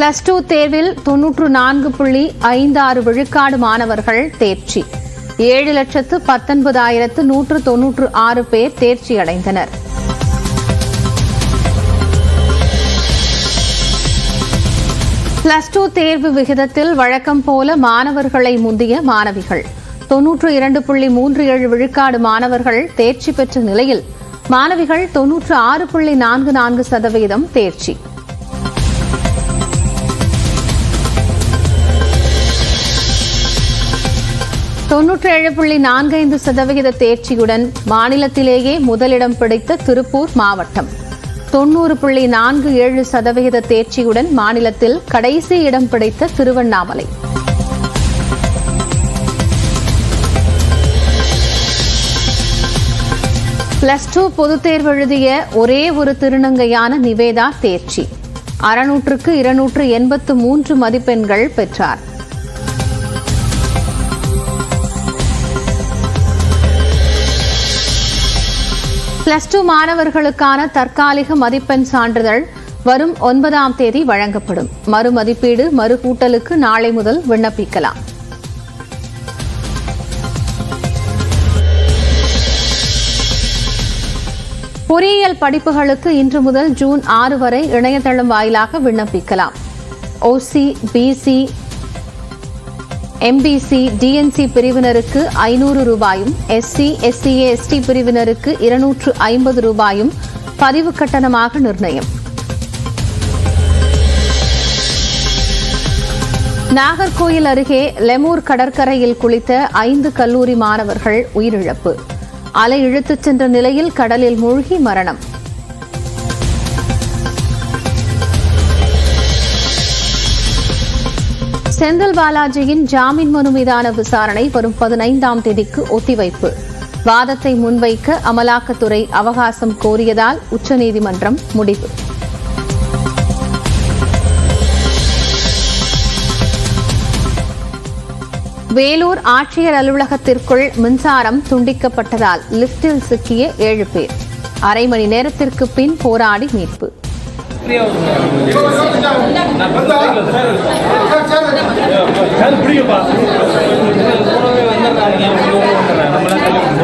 Plus two தேர்வில் தொன்னூற்று நான்கு புள்ளி ஐந்தாறு விழுக்காடு மாணவர்கள் தேர்ச்சி. ஏழு லட்சத்து பத்தொன்பதாயிரத்து நூற்று தொன்னூற்று ஆறு பேர் தேர்ச்சி அடைந்தனர். பிளஸ் டூ தேர்வு விகிதத்தில் வழக்கம் போல மாணவர்களை முந்திய மாணவிகள். தொன்னூற்று இரண்டு புள்ளி மூன்று ஏழு விழுக்காடு மாணவர்கள் தேர்ச்சி பெற்ற நிலையில் மாணவிகள் தொன்னூற்று ஆறு புள்ளி நான்கு நான்கு சதவீதம் தேர்ச்சி. தொன்னூற்றி ஏழு புள்ளி நான்கைந்து சதவிகித தேர்ச்சியுடன் மாநிலத்திலேயே முதலிடம் பிடித்த திருப்பூர் மாவட்டம். தொன்னூறு புள்ளி நான்கு ஏழு சதவிகித தேர்ச்சியுடன் மாநிலத்தில் கடைசி இடம் பிடித்த திருவண்ணாமலை. பிளஸ் டூ பொதுத் தேர்வு எழுதிய ஒரே ஒரு திருநங்கையான நிவேதா தேர்ச்சி. அறுநூற்றுக்கு இருநூற்று எண்பத்து மூன்று மதிப்பெண்கள் பெற்றார். பிளஸ் டூ மாணவர்களுக்கான தற்காலிக மதிப்பெண் சான்றிதழ் வரும் ஒன்பதாம் தேதி வழங்கப்படும். மறுமதிப்பீடு மறுகூட்டலுக்கு நாளை முதல் விண்ணப்பிக்கலாம். பொறியியல் படிப்புகளுக்கு இன்று முதல் ஜூன் ஆறு வரை இணையதளம் வாயிலாக விண்ணப்பிக்கலாம். ஓசி பிசி எம்பிசி டிஎன்சி பிரிவினருக்கு ஐநூறு ரூபாயும் எஸ்சி எஸ்சிஏ எஸ்டி பிரிவினருக்கு இருநூற்று ஐம்பது ரூபாயும் பதிவு கட்டணமாக நிர்ணயம். நாகர்கோயில் அருகே லெமூர் கடற்கரையில் குளித்த ஐந்து கல்லூரி மாணவர்கள் உயிரிழப்பு. அலை இழுத்துச் சென்ற நிலையில் கடலில் மூழ்கி மரணம். செந்தில் பாலாஜியின் ஜாமீன் மனு மீதான விசாரணை வரும் பதினைந்தாம் தேதிக்கு ஒத்திவைப்பு. வாதத்தை முன்வைக்க அமலாக்கத்துறை அவகாசம் கோரியதால் உச்சநீதிமன்றம் முடிவு. வேலூர் ஆட்சியர் அலுவலகத்திற்குள் மின்சாரம் துண்டிக்கப்பட்டதால் லிப்டில் சிக்கிய ஏழு பேர். அரை மணி நேரத்திற்கு பின் போராடி மீட்பு.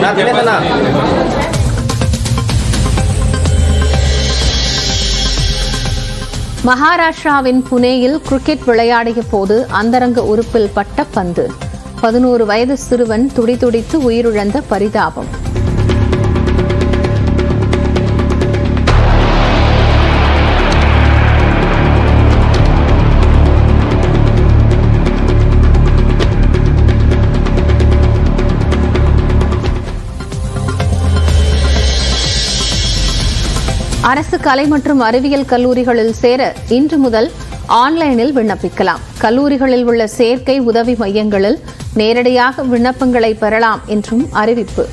நான் மகாராஷ்டிராவின் புனேயில் கிரிக்கெட் விளையாடிய போது அந்தரங்க உறுப்பில் பட்ட பந்து. பதினோரு வயது சிறுவன் துடிதுடித்து உயிரிழந்த பரிதாபம். அரசு கலை மற்றும் அறிவியல் கல்லூரிகளில் சேர இன்று முதல் ஆன்லைனில் விண்ணப்பிக்கலாம். கல்லூரிகளில் உள்ள சேர்க்கை உதவி மையங்களில் நேரடியாக விண்ணப்பங்களை பெறலாம் என்றும் அறிவிப்பு.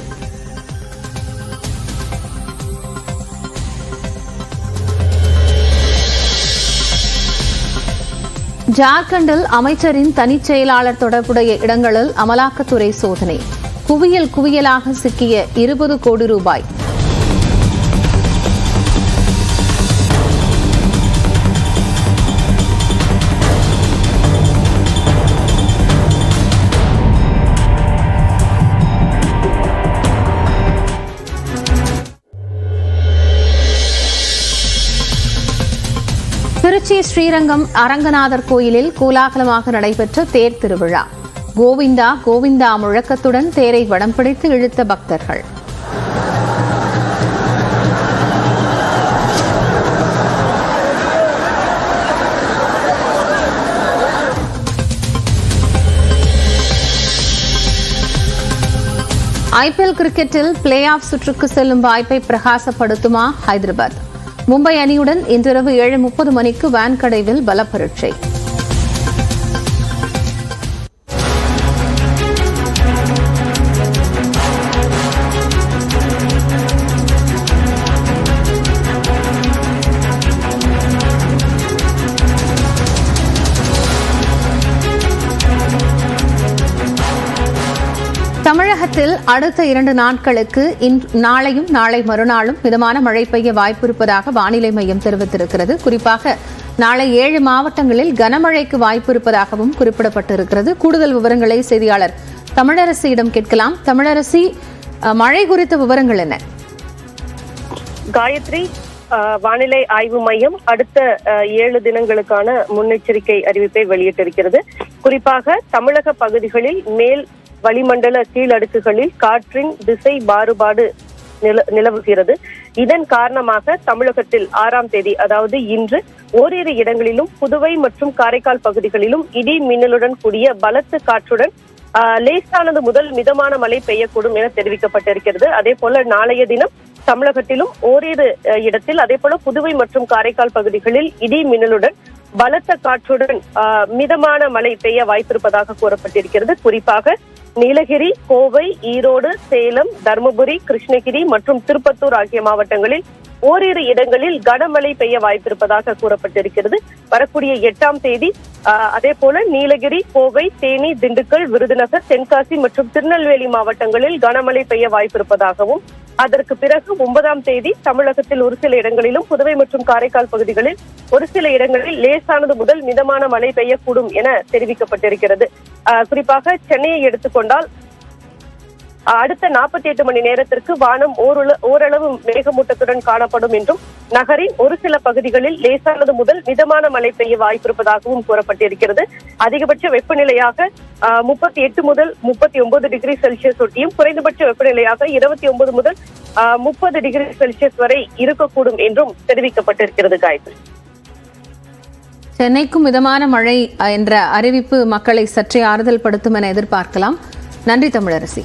ஜார்க்கண்டில் அமைச்சரின் தனிச் செயலாளர் தொடர்புடைய இடங்களில் அமலாக்கத்துறை சோதனை. குவியல் குவியலாக சிக்கிய இருபது கோடி ரூபாய். திருச்சி ஸ்ரீரங்கம் அரங்கநாதர் கோயிலில் கோலாகலமாக நடைபெற்ற தேர் திருவிழா. கோவிந்தா கோவிந்தா முழக்கத்துடன் தேரை வடம் பிடித்து இழுத்த பக்தர்கள். ஐபிஎல் கிரிக்கெட்டில் பிளே ஆஃப் சுற்றுக்கு செல்லும் வாய்ப்பை பிரகாசப்படுத்துமா ஹைதராபாத்? மும்பை அணியுடன் இன்றிரவு ஏழு முப்பது மணிக்கு வான்கடைவில் பலப்பரீட்சை. தமிழகத்தில் அடுத்த இரண்டு நாட்களுக்கு நாளையும் நாளை மறுநாளும் மிதமான மழை பெய்ய வாய்ப்பிருப்பதாக வானிலை மையம் தெரிவித்திருக்கிறது. குறிப்பாக நாளை ஏழு மாவட்டங்களில் கனமழைக்கு வாய்ப்பிருப்பதாகவும் குறிப்பிடப்பட்டிருக்கிறது. கூடுதல் விவரங்களை செய்தியாளர் தமிழரசியிடம் கேட்கலாம். தமிழரசி மழை குறித்த விவரங்கள் என்ன? காயத்ரி வானிலை ஆய்வு மையம் அடுத்த ஏழு தினங்களுக்கான முன்னெச்சரிக்கை அறிவிப்பை வெளியிட்டிருக்கிறது. குறிப்பாக தமிழக பகுதிகளில் மேல் வளிமண்டல கீழடுக்குகளில் காற்றின் திசை மாறுபாடு நில- நிலவுகிறது. இதன் காரணமாக தமிழகத்தில் ஆறாம் தேதி அதாவது இன்று ஓரிரு இடங்களிலும் புதுவை மற்றும் காரைக்கால் பகுதிகளிலும் இடி மின்னலுடன் கூடிய பலத்த காற்றுடன் ஆஹ், லேசானது முதல் மிதமான மழை பெய்யக்கூடும் என தெரிவிக்கப்பட்டிருக்கிறது. அதே போல நாளைய தினம் தமிழகத்திலும் ஓரிரு இடத்தில் அதே போல புதுவை மற்றும் காரைக்கால் பகுதிகளில் இடி மின்னலுடன் பலத்த காற்றுடன் ஆஹ், மிதமான மழை பெய்ய வாய்ப்பிருப்பதாக கூறப்பட்டிருக்கிறது. குறிப்பாக நீலகிரி கோவை ஈரோடு சேலம் தருமபுரி கிருஷ்ணகிரி மற்றும் திருப்பத்தூர் ஆகிய மாவட்டங்களில் ஓரிரு இடங்களில் கனமழை பெய்ய வாய்ப்பிருப்பதாக கூறப்பட்டிருக்கிறது. வரக்கூடிய எட்டாம் தேதி ஆஹ், அதே போல நீலகிரி கோவை தேனி திண்டுக்கல் விருதுநகர் தென்காசி மற்றும் திருநெல்வேலி மாவட்டங்களில் கனமழை பெய்ய வாய்ப்பிருப்பதாகவும் அதற்கு பிறகு ஒன்பதாம் தேதி தமிழகத்தில் ஒரு சில இடங்களிலும் புதுவை மற்றும் காரைக்கால் பகுதிகளில் ஒரு சில இடங்களில் லேசானது முதல் மிதமான மழை பெய்யக்கூடும் என தெரிவிக்கப்பட்டிருக்கிறது. ஆஹ், குறிப்பாக சென்னையை எடுத்துக்கொண்டால் அடுத்த நாற்பத்தி எட்டு மணி நேரத்திற்கு வானம் ஓரளவு மேகமூட்டத்துடன் காணப்படும் என்றும் நகரின் ஒரு சில பகுதிகளில் லேசானது முதல் மிதமான மழை பெய்ய வாய்ப்பிருப்பதாகவும் கூறப்பட்டிருக்கிறது. அதிகபட்ச வெப்பநிலையாக முப்பத்தி எட்டு முதல் முப்பத்தி ஒன்பது டிகிரி செல்சியஸ் ஒட்டியும் குறைந்தபட்ச வெப்பநிலையாக இருபத்தி ஒன்பது முதல் முப்பது டிகிரி செல்சியஸ் வரை இருக்கக்கூடும் என்றும் தெரிவிக்கப்பட்டிருக்கிறது காயத்ரி. சென்னைக்கும் மிதமான மழை என்ற அறிவிப்பு மக்களை சற்றே ஆறுதல் படுத்தும் என எதிர்பார்க்கலாம். நன்றி தமிழரசி.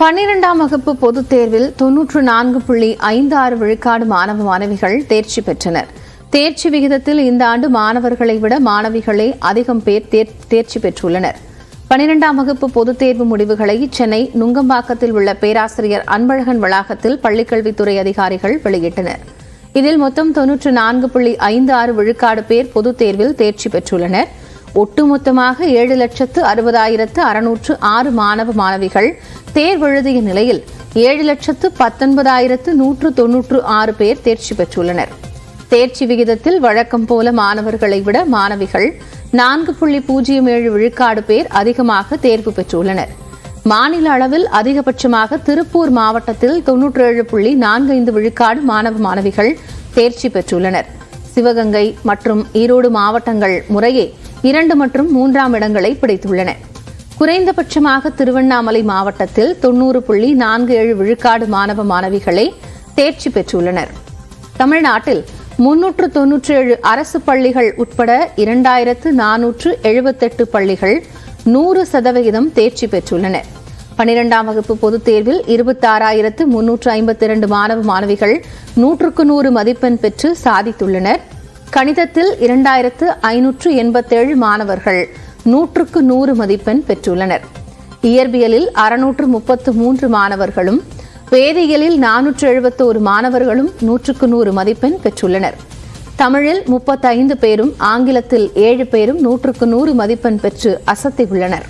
பன்னிரெண்டாம் வகுப்பு பொதுத் தேர்வில் தொன்னூற்று நான்கு புள்ளி ஐந்து ஆறு விழுக்காடு மாணவ மாணவிகள் தேர்ச்சி பெற்றனர். தேர்ச்சி விகிதத்தில் இந்த ஆண்டு மாணவர்களை விட மாணவிகளே அதிகம் பேர் தேர்- தேர்ச்சி பெற்றுள்ளனர். பன்னிரெண்டாம் வகுப்பு பொதுத் தேர்வு முடிவுகளை சென்னை நுங்கம்பாக்கத்தில் உள்ள பேராசிரியர் அன்பழகன் வளாகத்தில் பள்ளிக்கல்வித்துறை அதிகாரிகள் வெளியிட்டனர். இதில் மொத்தம் தொன்னூற்று நான்கு புள்ளி ஐந்து ஆறு விழுக்காடு பேர் பொதுத் தேர்வில் தேர்ச்சி பெற்றுள்ளனர். ஒட்டுமொத்தமாக ஏழு லட்சத்து அறுபதாயிரத்து அறுநூற்று ஆறு மாணவ மாணவிகள் தேர்வெழுதிய நிலையில் ஏழு லட்சத்து பத்தொன்பதாயிரத்து நூற்று தொன்னூற்று ஆறு பேர் தேர்ச்சி பெற்றுள்ளனர். தேர்ச்சி விகிதத்தில் வழக்கம் போல மாணவர்களை விட மாணவிகள் நான்கு புள்ளி பூஜ்ஜியம் ஏழு விழுக்காடு பேர் அதிகமாக தேர்வு பெற்றுள்ளனர். மாநில அளவில் அதிகபட்சமாக திருப்பூர் மாவட்டத்தில் தொன்னூற்றி ஏழு புள்ளி நான்கு ஐந்து விழுக்காடு மாணவ மாணவிகள் தேர்ச்சி பெற்றுள்ளனர். சிவகங்கை மற்றும் ஈரோடு மாவட்டங்கள் முறையே இரண்டு மற்றும் மூன்றாம் இடங்களை பிடித்துள்ளன. குறைந்தபட்சமாக திருவண்ணாமலை மாவட்டத்தில் தொன்னூறு புள்ளி நான்கு ஏழு விழுக்காடு மாணவ மாணவிகளே தேர்ச்சி பெற்றுள்ளனர். தமிழ்நாட்டில் முன்னூற்று தொன்னூற்றி ஏழு அரசு பள்ளிகள் உட்பட இரண்டாயிரத்து நானூற்று எழுபத்தெட்டு பள்ளிகள் நூறு சதவிகிதம் தேர்ச்சி பெற்றுள்ளன. பனிரெண்டாம் வகுப்பு பொதுத் தேர்வில் இருபத்தாறாயிரத்து முன்னூற்று ஐம்பத்தி இரண்டு மாணவ மாணவிகள் நூற்றுக்கு நூறு மதிப்பெண் பெற்று சாதித்துள்ளனர். கணிதத்தில் இரண்டாயிரத்து ஐநூற்று எண்பத்தேழு மாணவர்கள் நூற்றுக்கு நூறு மதிப்பெண் பெற்றுள்ளனர். இயற்பியலில் அறுநூற்று முப்பத்து மூன்று மாணவர்களும் வேதியியலில் நானூற்று எழுபத்தோரு மாணவர்களும் நூற்றுக்கு நூறு மதிப்பெண் பெற்றுள்ளனர். தமிழில் முப்பத்தைந்து பேரும் ஆங்கிலத்தில் ஏழு பேரும் நூற்றுக்கு நூறு மதிப்பெண் பெற்று அசத்தியுள்ளனர்.